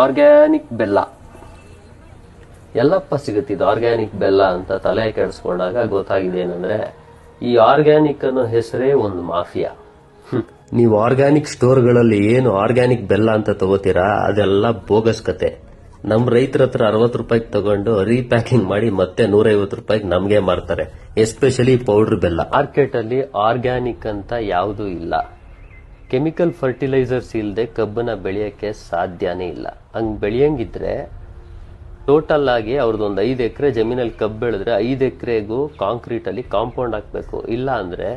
Organic ಬೆಲ್ಲ ಎಲ್ಲಪ್ಪ ಸಿಗುತ್ತೆ ಇದು ಆರ್ಗ್ಯಾನಿಕ್ ಬೆಲ್ಲ ಅಂತ ತಲೆ ಕೆಡಿಸ್ಕೊಂಡಾಗ ಗೊತ್ತಾಗಿದೆ ಏನಂದ್ರೆ ಈ ಆರ್ಗ್ಯಾನಿಕ್ ಅನ್ನೋ ಹೆಸರೇ ಒಂದು ಮಾಫಿಯಾ. ನೀವು ಆರ್ಗ್ಯಾನಿಕ್ ಸ್ಟೋರ್ಗಳಲ್ಲಿ ಏನು ಆರ್ಗ್ಯಾನಿಕ್ ಬೆಲ್ಲ ಅಂತ ತಗೋತೀರಾ ಅದೆಲ್ಲ ಬೋಗಸ್ ಕತೆ. ನಮ್ ರೈತರ ಹತ್ರ ಅರವತ್ತು ರೂಪಾಯಿಗೆ ತಗೊಂಡು ರೀಪ್ಯಾಕಿಂಗ್ ಮಾಡಿ ಮತ್ತೆ ನೂರೈವತ್ತು ರೂಪಾಯಿಗೆ ನಮಗೆ ಮಾರ್ತಾರೆ. ಎಸ್ಪೆಷಲಿ ಪೌಡರ್ ಬೆಲ್ಲ ಮಾರ್ಕೆಟ್ ಅಲ್ಲಿ ಆರ್ಗ್ಯಾನಿಕ್ ಅಂತ ಯಾವುದೂ ಇಲ್ಲ. ಕೆಮಿಕಲ್ ಫರ್ಟಿಲೈಸರ್ಸ್ ಇಲ್ಲದೆ ಕಬ್ಬನ್ನ ಬೆಳೆಯೋಕ್ಕೆ ಸಾಧ್ಯನೇ ಇಲ್ಲ. ಹಂಗೆ ಬೆಳೆಯಂಗಿದ್ರೆ ಟೋಟಲ್ ಆಗಿ ಅವ್ರದ್ದೊಂದು ಐದು ಎಕರೆ ಜಮೀನಲ್ಲಿ ಕಬ್ಬು ಬೆಳೆದ್ರೆ ಐದು ಎಕರೆಗೂ ಕಾಂಕ್ರೀಟಲ್ಲಿ ಕಾಂಪೌಂಡ್ ಹಾಕಬೇಕು. ಇಲ್ಲ ಅಂದರೆ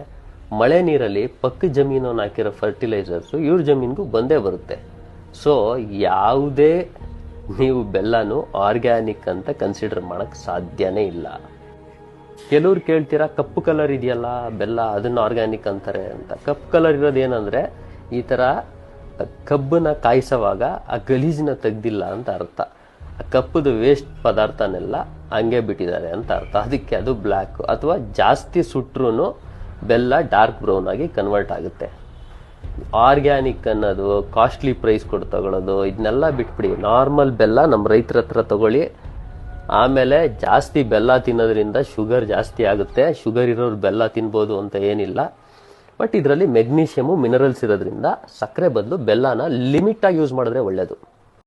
ಮಳೆ ನೀರಲ್ಲಿ ಪಕ್ಕ ಜಮೀನನ್ನು ಹಾಕಿರೋ ಫರ್ಟಿಲೈಸರ್ಸು ಇವ್ರ ಜಮೀನಿಗೂ ಬಂದೇ ಬರುತ್ತೆ. ಸೊ ಯಾವುದೇ ನೀವು ಬೆಲ್ಲನೂ ಆರ್ಗ್ಯಾನಿಕ್ ಅಂತ ಕನ್ಸಿಡರ್ ಮಾಡೋಕ್ಕೆ ಸಾಧ್ಯನೇ ಇಲ್ಲ. ಕೆಲವ್ರು ಕೇಳ್ತೀರಾ, ಕಪ್ಪು ಕಲರ್ ಇದೆಯಲ್ಲ, ಬೆಲ್ಲ, ಅದನ್ನ ಆರ್ಗ್ಯಾನಿಕ್ ಅಂತಾರೆ ಅಂತ. ಕಪ್ಪು ಕಲರ್ ಇರೋದು ಏನಂದ್ರೆ, ಈ ತರ ಕಬ್ಬನ್ನ ಕಾಯಿಸುವಾಗ ಆ ಗಲೀಜನ್ನ ತೆಗ್ದಿಲ್ಲ ಅಂತ ಅರ್ಥ. ಆ ಕಪ್ಪದ ವೇಸ್ಟ್ ಪದಾರ್ಥನೆಲ್ಲ ಹಂಗೆ ಬಿಟ್ಟಿದ್ದಾರೆ ಅಂತ ಅರ್ಥ. ಅದಕ್ಕೆ ಅದು ಬ್ಲ್ಯಾಕ್ ಅಥವಾ ಜಾಸ್ತಿ ಸುಟ್ರೂನು ಬೆಲ್ಲ ಡಾರ್ಕ್ ಬ್ರೌನ್ ಆಗಿ ಕನ್ವರ್ಟ್ ಆಗುತ್ತೆ. ಆರ್ಗ್ಯಾನಿಕ್ ಅನ್ನೋದು ಕಾಸ್ಟ್ಲಿ ಪ್ರೈಸ್ ಕೊಟ್ಟು ತಗೊಳ್ಳೋದು ಇದನ್ನೆಲ್ಲ ಬಿಟ್ಬಿಡಿ. ನಾರ್ಮಲ್ ಬೆಲ್ಲ ನಮ್ಮ ರೈತರ ಹತ್ರ ತಗೊಳ್ಳಿ ಆಮೇಲೆ ಜಾಸ್ತಿ ಬೆಲ್ಲ ತಿನ್ನೋದ್ರಿಂದ ಶುಗರ್ ಜಾಸ್ತಿ ಆಗುತ್ತೆ. ಶುಗರ್ ಇರೋರು ಬೆಲ್ಲ ತಿನ್ಬೋದು ಅಂತ ಏನಿಲ್ಲ. ಬಟ್ ಇದರಲ್ಲಿ ಮೆಗ್ನೀಷಿಯಮು ಮಿನರಲ್ಸ್ ಇರೋದ್ರಿಂದ ಸಕ್ಕರೆ ಬದಲು ಬೆಲ್ಲನ ಲಿಮಿಟಾಗಿ ಯೂಸ್ ಮಾಡಿದ್ರೆ ಒಳ್ಳೇದು.